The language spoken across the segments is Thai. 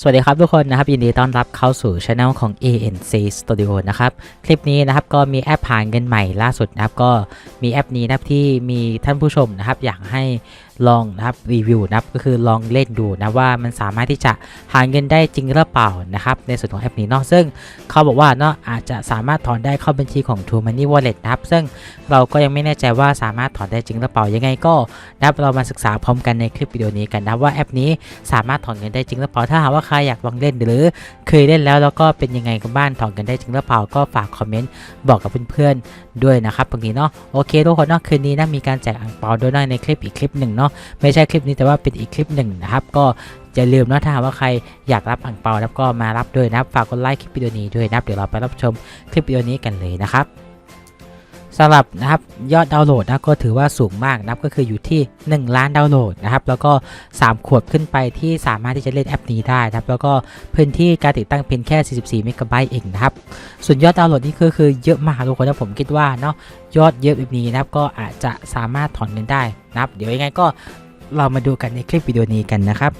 สวัสดีครับทุกคนนะครับยินดีต้อนรับเข้าสู่ช anel ของ ANC Studio นะครับ คลิปนี้นะครับก็มีแอปผ่านเงินใหม่ล่าสุดนะครับก็มีแอปนี้นะครับที่มีท่านผู้ชมนะครับอยากให้ ลองนะครับรีวิวนะครับก็คือลองเล่นดูนะว่ามันสามารถที่จะหาเงินได้จริงหรือเปล่านะครับในส่วนของแอปนี้เนาะซึ่งเขาบอกว่าเนาะอาจจะสามารถถอนได้เข้าบัญชีของ True Money Wallet นะครับซึ่งเราก็ยังไม่แน่ใจว่าสามารถถอนได้จริงหรือเปล่ายังไงก็นะครับเรามาศึกษาพร้อมกันในคลิปวิดีโอนี้กันนะว่าแอปนี้สามารถถอนเงินได้จริงหรือเปล่าถ้าหากว่าใครอยากลองเล่นหรือเคยเล่นแล้วแล้วก็เป็นยังไงกันบ้างถอนเงินได้จริงหรือเปล่าก็ฝากคอมเมนต์บอกกับเพื่อนๆด้วยนะครับตรงนี้เนาะโอเคทุกคนเนาะคืนนี้นะมีการแจกอ่างเปาด้วยนะในคลิปอีกคลิปหนึ่งเนาะไม่ใช่คลิปนี้แต่ว่าเป็นอีกคลิปหนึ่งนะครับ ก็อย่าลืมนะถ้าหากว่าใครอยากรับอ่างเปาแล้วก็มารับด้วยนะครับฝากกดไลค์คลิปวิดีโอนี้ด้วยนะครับเดี๋ยวเราไปรับชมคลิปวิดีโอนี้กันเลยนะครับ สำหรับนะครับยอดดาวน์โหลดนะก็ถือว่าสูงมากนะครับก็คืออยู่ที่ 1 ล้านดาวน์โหลดนะครับแล้วก็ 3 ขวบขึ้นไปที่สามารถที่จะเล่นแอปนี้ได้นะครับแล้วก็พื้นที่การติดตั้งเพียงแค่ 44 เมกะไบต์เองนะครับส่วนยอดดาวน์โหลดนี่คือคือเยอะมากทุกคนนะผมคิดว่าเนาะยอดเยอะแบบนี้นะครับก็อาจจะสามารถถอนเงินได้นะครับเดี๋ยวยังไงก็เรามาดูกันในคลิปวิดีโอนี้กันนะครับ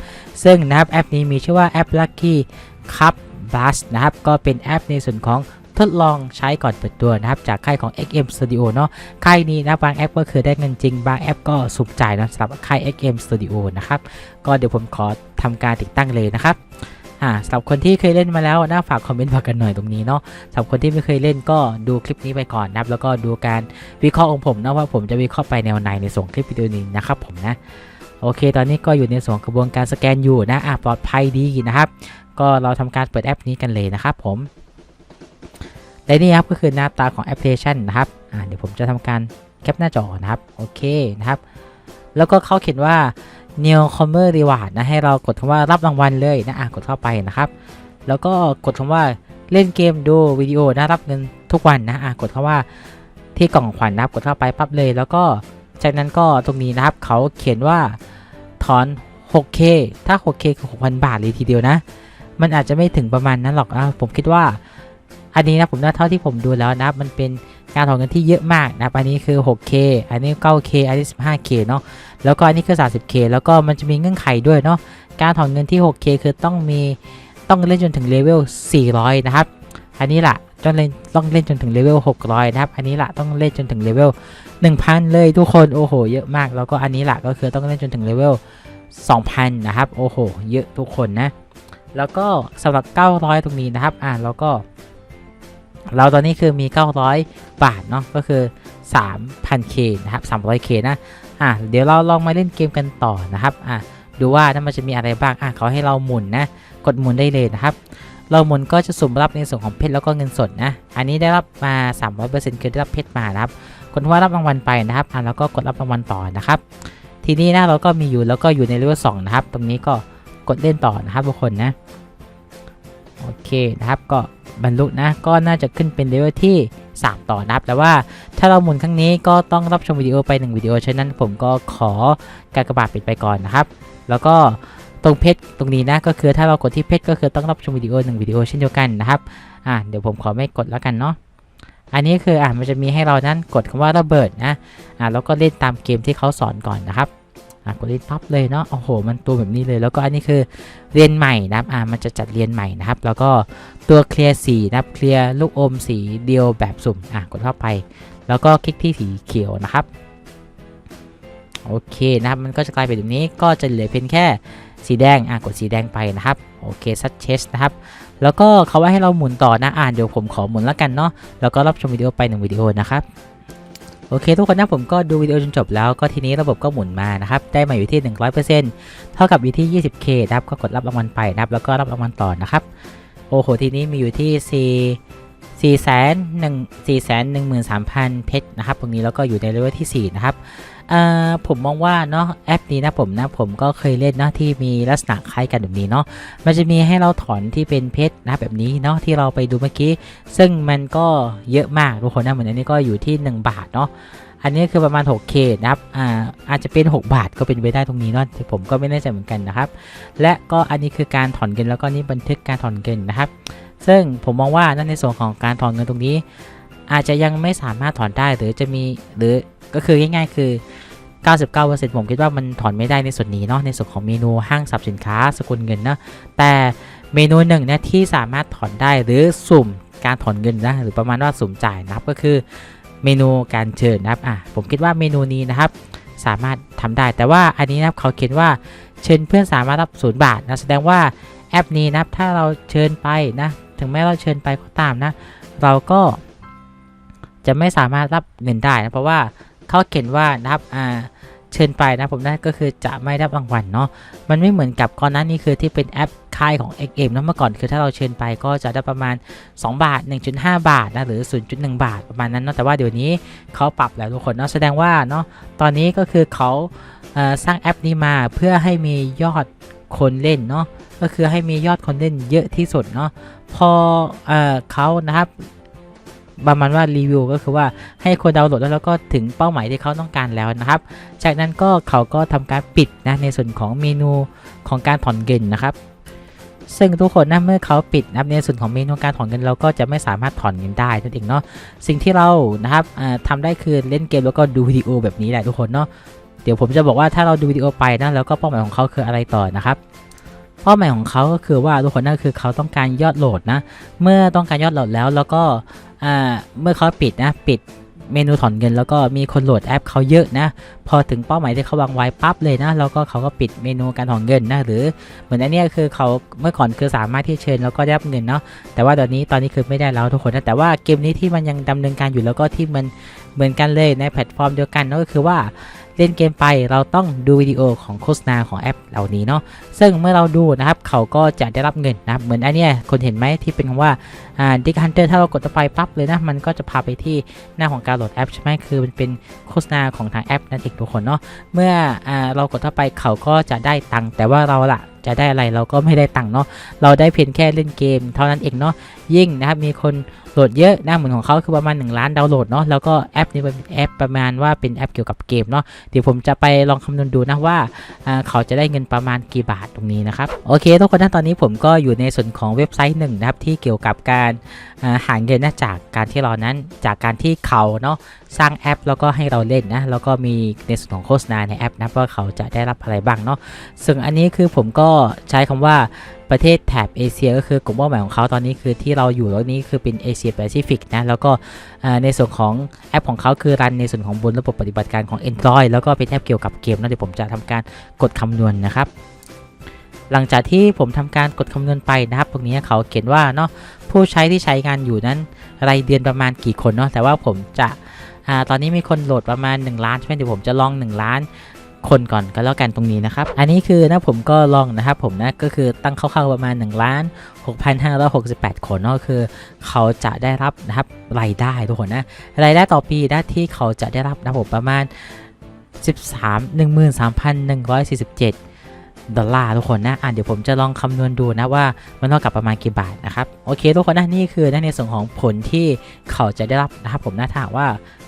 ซึ่งนะครับแอปนี้มีชื่อว่าแอป Lucky Cup Bus นะครับก็เป็นแอปในส่วนของ ทดลองใช้ก่อนเปิดตัวนะครับ จากค่ายของ XM Studio เนาะค่ายนี้นะบางแอปก็คือได้เงินจริง บางแอปก็สุ่มจ่ายนะสำหรับค่าย XM Studio นะครับ ก็เดี๋ยวผมขอทำการติดตั้งเลยนะครับอ่าสำหรับคนที่เคยเล่นมาแล้วนะฝากคอมเมนต์บอกกันหน่อยตรงนี้เนาะสำหรับคนที่ไม่เคยเล่นก็ดูคลิปนี้ไปก่อนนะครับแล้วก็ดูการวิเคราะห์ของผมนะว่าผมจะวิเคราะห์ไปแนวไหนในส่วนคลิปวิดีโอนี้นะครับผมนะโอเค ตอนนี้ก็อยู่ในส่วนกระบวนการสแกนอยู่นะอะปลอดภัยดีนะครับ ก็เราทำการเปิดแอปนี้กันเลยนะครับผม และนี่ครับก็คือหน้าตาของแอปพลิเคชันนะครับอ่าเดี๋ยวผมจะทำการแคปหน้าจอนะครับ โอเคนะครับ แล้วก็เขาเขียนว่า New Comer Reward นะ ให้เรากดคำว่ารับรางวัลเลยนะอะกดเข้าไปนะครับ แล้วก็กดคำว่าเล่นเกมดูวิดีโอนะรับเงินทุกวันนะอะกดคำว่าที่กล่องขวัญนะครับ กดเข้าไปปั๊บเลย แล้วก็จากนั้นก็ตรงนี้นะครับเขาเขียนว่าถอน 6K ถ้า 6K คือ 6,000 บาทเลยทีเดียวนะ มันอาจจะไม่ถึงประมาณนั้นหรอกอะผมคิดว่า อันนี้นะผมนะเท่าที่ผมดูแล้วนะมันเป็นการถอนเงินที่เยอะมากนะอันนี้คือ 6K อันนี้ 9K อันนี้ 15K เนาะแล้วก็อันนี้คือ 30K แล้วก็มันจะมีเงื่อนไขด้วยเนาะการถอนเงินที่ 6K คือต้องมีต้องเล่นจนถึงเลเวล 400 นะครับ อันนี้ล่ะต้องเล่นต้องเล่นจนถึงเลเวล 600 นะครับ อันนี้ล่ะต้องเล่นจนถึงเลเวล 1,000 เลยทุกคน โอ้โห เยอะมาก แล้วก็อันนี้ล่ะก็คือต้องเล่นจนถึงเลเวล 2,000 นะครับ โอ้โห เยอะทุกคนนะ แล้วก็สำหรับ 900 ตรงนี้นะครับ อ่าแล้วก็ เราตอนนี้คือมี 900 บาทเนาะก็คือ 3,000K นะครับ 300K นะอะเดี๋ยวเราลองมาเล่นเกมกันต่อนะครับอะดูว่าถ้ามันจะมีอะไรบ้างอะเขาให้เราหมุนนะ กดหมุนได้เลยนะครับ เราหมุนก็จะสุ่มรับในส่วนของเพชรแล้วก็เงินสดนะ อันนี้ได้รับมา 300%คือได้รับเพชรมานะครับกดว่ารับรางวัลไปนะครับอะแล้วก็กดรับรางวัลต่อนะครับ ทีนี้นะเราก็มีอยู่แล้วก็อยู่ในเลเวล2นะครับ ตรงนี้ก็กดเล่นต่อนะครับทุกคนนะ โอเคนะครับก็ บรรลุนะ ก็น่าจะขึ้นเป็นเลเวลที่ 3 ต่อนับ แต่ว่าถ้าเราหมุนครั้งนี้ก็ต้องรับชมวิดีโอไป 1 วิดีโอ ฉะนั้นผมก็ขอการกระบาดปิดไปก่อนนะครับ แล้วก็ตรงเพชรตรงนี้นะก็คือถ้าเรากดที่เพชรก็คือต้องรับชมวิดีโอ 1 วิดีโอเช่นเดียวกันนะครับอ่าเดี๋ยวผมขอไม่กดแล้วกันเนาะอันนี้คืออ่ามันจะมีให้เรานั้นกดคำว่าระเบิดนะอ่าแล้วก็เล่นตามเกมที่เขาสอนก่อนนะครับ อ่ากดเล่นปั๊บเลยเนาะโอ้โห มันตัวแบบนี้เลย แล้วก็อันนี้คือเรียนใหม่นะครับอ่ามันจะจัดเรียนใหม่นะครับ แล้วก็ตัวเคลียร์สีนะครับเคลียร์ลูกอมสีเดียวแบบสุ่มอ่ากดเข้าไป แล้วก็คลิกที่สีเขียวนะครับโอเคนะครับมันก็จะกลายเป็นแบบนี้ก็จะเหลือเพียงแค่สีแดงอ่ากดสีแดงไปนะครับโอเคซัดเชสนะครับแล้วก็เขาว่าให้เราหมุนต่อนะอ่านเดี๋ยวผมขอหมุนแล้วกันเนาะแล้วก็รับชมวิดีโอไปหนึ่งวิดีโอนะครับ อเคทุกคนนะผมก็ดูวิดีโอจนจบแล้วก็ทีนี้ระบบก็หมุนมานะครับ ได้มาอยู่ที่ 100%เท่ากับอยู่ที่ 20k นะครับก็กดรับรางวัลไปนะครับ แล้วก็รับรางวัลต่อนะครับ โอ้โห ทีนี้มีอยู่ที่ 4 4 1 4 1 3 0 0 0 เพชรนะครับ ตรงนี้แล้วก็อยู่ในเลเวลที่ 4 นะครับ ผมมองว่าเนาะแอปนี้นะผมนะผมก็เคยเล่นเนาะที่มีลักษณะคล้ายกันแบบนี้เนาะมันจะมีให้เราถอนที่เป็นเพชรนะแบบนี้เนาะที่เราไปดูเมื่อกี้ ซึ่งมันก็เยอะมากทุกคนนะเหมือนอันนี้ก็อยู่ที่ 1 บาทเนาะอันนี้คือประมาณ 6K นะครับ อ่า อาจจะเป็น 6 บาทก็เป็นไปได้ตรงนี้เนาะผมก็ไม่แน่ใจเหมือนกันนะครับ และก็อันนี้คือการถอนเงินแล้วก็นี่บันทึกการถอนเงินนะครับ ซึ่งผมมองว่านั่นในส่วนของการถอนเงินตรงนี้ อาจจะยังไม่สามารถถอนได้หรือจะมีหรือก็คือง่าย ๆ คือ 99%ผมคิดว่ามันถอนไม่ได้ในส่วนนี้เนาะในส่วนของเมนูห้างสรรพสินค้าสกุลเงินนะแต่เมนูหนึ่งเนี่ยที่สามารถถอนได้หรือสุ่มการถอนเงินนะหรือประมาณว่าสุ่มจ่ายนะครับก็คือเมนูการเชิญนะครับอะผมคิดว่าเมนูนี้นะครับสามารถทำได้แต่ว่าอันนี้นะครับเขาเขียนว่าเชิญเพื่อนสามารถรับศูนย์บาทนะแสดงว่าแอปนี้นะครับถ้าเราเชิญไปนะถึงแม้เราเชิญไปก็ตามนะ เราก็จะไม่สามารถรับเงินได้นะเพราะว่าเขาเขียนว่านะครับอ่า เชิญไปนะผมนั่นก็คือจะไม่ได้รางวัลเนาะมันไม่เหมือนกับก่อนหน้านี้คือที่เป็นแอปค่ายของ XM นะเมื่อก่อนคือถ้าเราเชิญไปก็จะได้ประมาณ 2 บาท 1.5 บาทนะหรือ 0.1 บาทประมาณนั้นเนาะแต่ว่าเดี๋ยวนี้เขาปรับแล้วทุกคนเนาะแสดงว่าเนาะตอนนี้ก็คือเขาเสร้างแอปนี้มาเพื่อให้มียอดคนเล่นเนาะก็คือให้มียอดคนเล่นเยอะที่สุดเนาะพอเอเขานะครับ ประมาณว่ารีวิวก็คือว่าให้คนดาวน์โหลดแล้วแล้วก็ถึงเป้าหมายที่เขาต้องการแล้วนะครับ จากนั้นก็เขาก็ทำการปิดนะในส่วนของเมนูของการถอนเงินนะครับซึ่งทุกคนนะเมื่อเขาปิดนะในส่วนของเมนูการถอนเงินเราก็จะไม่สามารถถอนเงินได้นั่นเองเนาะสิ่งที่เรานะครับอ่าทำได้คือเล่นเกมแล้วก็ดูวิดีโอแบบนี้แหละทุกคนเนาะเดี๋ยวผมจะบอกว่าถ้าเราดูวิดีโอไปนะแล้วก็เป้าหมายของเขาคืออะไรต่อนะครับเป้าหมายของเขาก็คือว่าทุกคนนั่นคือเขาต้องการยอดโหลดนะเมื่อต้องการยอดโหลดแล้วแล้วก็ อ่าเมื่อเขาปิดนะปิดเมนูถอนเงินแล้วก็มีคนโหลดแอปเขาเยอะนะ พอถึงเป้าหมายที่เขาวางไว้ปั๊บเลยนะ แล้วก็เขาก็ปิดเมนูการถอนเงินนะ หรือเหมือนอันนี้คือเขาเมื่อก่อนคือสามารถที่เชิญแล้วก็ได้รับเงินเนาะ แต่ว่าตอนนี้ตอนนี้คือไม่ได้แล้วทุกคนนะ แต่ว่าเกมนี้ที่มันยังดำเนินการอยู่แล้วก็ที่มันเหมือนกันเลยในแพลตฟอร์มเดียวกันนั่นก็คือว่า เล่นเกมไปเราต้องดูวิดีโอของโฆษณาของแอปเหล่านี้เนาะซึ่งเมื่อเราดูนะครับเขาก็จะได้รับเงินนะครับเหมือนอันเนี้ยคนเห็นไหมที่เป็นคำว่าอ่าดิกฮันเตอร์ถ้าเรากดไปปั๊บเลยนะมันก็จะพาไปที่หน้าของการโหลดแอปใช่ไหมคือมันเป็นโฆษณาของทางแอปนั่นเองทุกคนเนาะเมื่ออ่าเรากดเข้าไปเขาก็จะได้ตังค์แต่ว่าเราล่ะ จะได้อะไรเราก็ไม่ได้ตังค์เนาะเราได้เพียงแค่เล่นเกม เท่านั้นเองเนาะยิ่งนะครับมีคนโหลดเยอะนะเหมือนของเขาคือประมาณ 1 ล้านดาวน์โหลดเนาะแล้วก็แอปนี้เป็นแอปประมาณว่าเป็นแอปเกี่ยวกับเกมเนาะเดี๋ยวผมจะไปลองคำนวณดูนะว่าเขาจะได้เงินประมาณกี่บาทตรงนี้นะครับโอเคทุกคนนะตอนนี้ผมก็อยู่ในส่วนของเว็บไซต์หนึ่งนะครับที่เกี่ยวกับการอ่าหาเงินนะจากการที่เรานั้นจากการที่เขาเนาะสร้างแอปแล้วก็ให้เราเล่นนะแล้วก็มีในส่วนของโฆษณาในแอปนะว่าเขาจะได้รับอะไรบ้างเนาะซึ่งอันนี้คือผมก็ใช้คำว่าประเทศแถบเอเชียก็คือกลุ่มเป้าหมายของเขาตอนนี้คือที่เราอยู่แล้วนี้คือเป็นเอเชียแปซิฟิกนะแล้วก็ในส่วนของแอปของเขาคือรันในส่วนของบนระบบปฏิบัติการของ Android แล้วก็เป็นแอปเกี่ยวกับเกมนะเดี๋ยวผมจะทำการกดคำนวณนะครับ หลังจากที่ผมทำการกดคำนวณไปนะครับ ตรงนี้เขาเขียนว่าเนาะผู้ใช้ที่ใช้งานอยู่นั้นรายเดือนประมาณกี่คนเนาะแต่ว่าผมจะอตอนนี้มีคนโหลดประมาณ 1 ล้านใช่ไหมเดี๋ยวผมจะลอง 1 ล้าน คนก่อนก็แล้วกันตรงนี้นะครับ อันนี้คือนะผมก็ลองนะครับผมนะก็คือตั้งคร่าวๆประมาณ1ล้าน6,568 คนเนาะคือ เขาจะได้รับนะครับรายได้ทุกคนนะรายได้ต่อปีนะที่เขาจะได้รับนะผมประมาณ 13 13,147ดอลลาร์ทุกคนนะอะเดี๋ยวผมจะลองคำนวณดูนะว่ามันเท่ากับประมาณกี่บาทนะครับ โอเคทุกคนนะนี่คือในส่วนของผลที่เขาจะได้รับนะครับผมนะถ้าว่า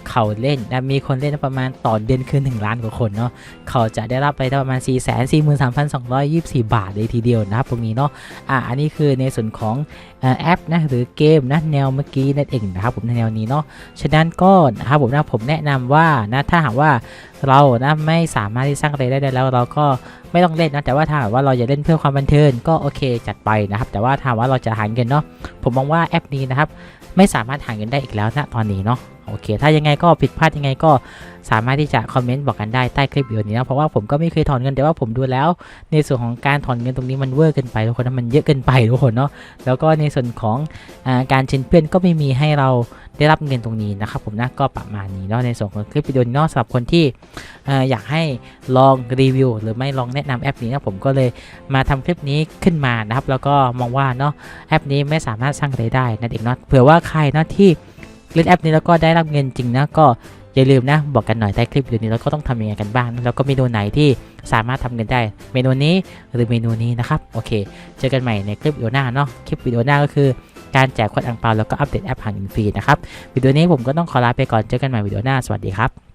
เขาเล่นนะมีคนเล่นประมาณต่อเดือนคือ 1 ล้านกว่าคนเนาะเขาจะได้รับรายได้ประมาณ 4 4 3 2 2 4 บาทเลยทีเดียวนะครับตรงนี้เนาะอะอันนี้คือในส่วนของแอปนะหรือเกมนะแนวเมื่อกี้นั่นเองนะครับผมในแนวนี้เนาะฉะนั้นก็นะครับผมนะผมแนะนำว่านะถ้าหากว่าเรานะไม่สามารถที่สร้างรายได้ได้แล้วเราก็ไม่ต้องเล่นนะแต่ว่าถ้าหากว่าเราจะเล่นเพื่อความบันเทิงก็โอเคจัดไปนะครับ แต่ว่าถ้าว่าเราจะหาเงินเนาะผมมองว่าแอปนี้นะครับไม่สามารถหาเงินได้อีกแล้วนะตอนนี้เนาะ โอเค ถ้ายังไงก็ผิดพลาดยังไงก็สามารถที่จะคอมเมนต์บอกกันได้ใต้คลิปวิดีโอนี้นะเพราะว่าผมก็ไม่เคยถอนเงินแต่ว่าผมดูแล้ว ในส่วนของการถอนเงินตรงนี้มันเวอร์เกินไปทุกคนนะมันเยอะเกินไปทุกคนเนาะแล้วก็ในส่วนของอาการเชิญเพื่อนก็ไม่มีให้เราได้รับเงินตรงนี้นะครับผมนะก็ประมาณนี้เนาะในส่วนของคลิปวิดีโอนี้เนาะสำหรับคนที่ออยากให้ลองรีวิว หรือไม่ลองแนะนำแอปนี้นะผมก็เลยมาทำคลิปนี้ขึ้นมานะครับแล้วก็มองว่าเนาะแอปนี้ไม่สามารถสร้างรายได้นั่นเองเนาะเผื่อว่าใครเนาะที่ เล่นแอปนี้แล้วก็ได้รับเงินจริงนะก็อย่าลืมนะบอกกันหน่อยใต้คลิปวิดีโอนี้แล้วก็ต้องทำยังไงกันบ้างแล้วก็เมนูไหนที่สามารถทำเงินได้ เมนูนี้หรือเมนูนี้นะครับโอเค เจอกันใหม่ในคลิปวิดีโอหน้าเนาะคลิปวิดีโอหน้าก็คือการแจกโค้ดอังเปาแล้วก็อัปเดตแอปหาเงินฟรีนะครับวิดีโอนี้ผมก็ต้องขอลาไปก่อนเจอกันใหม่วิดีโอหน้าสวัสดีครับ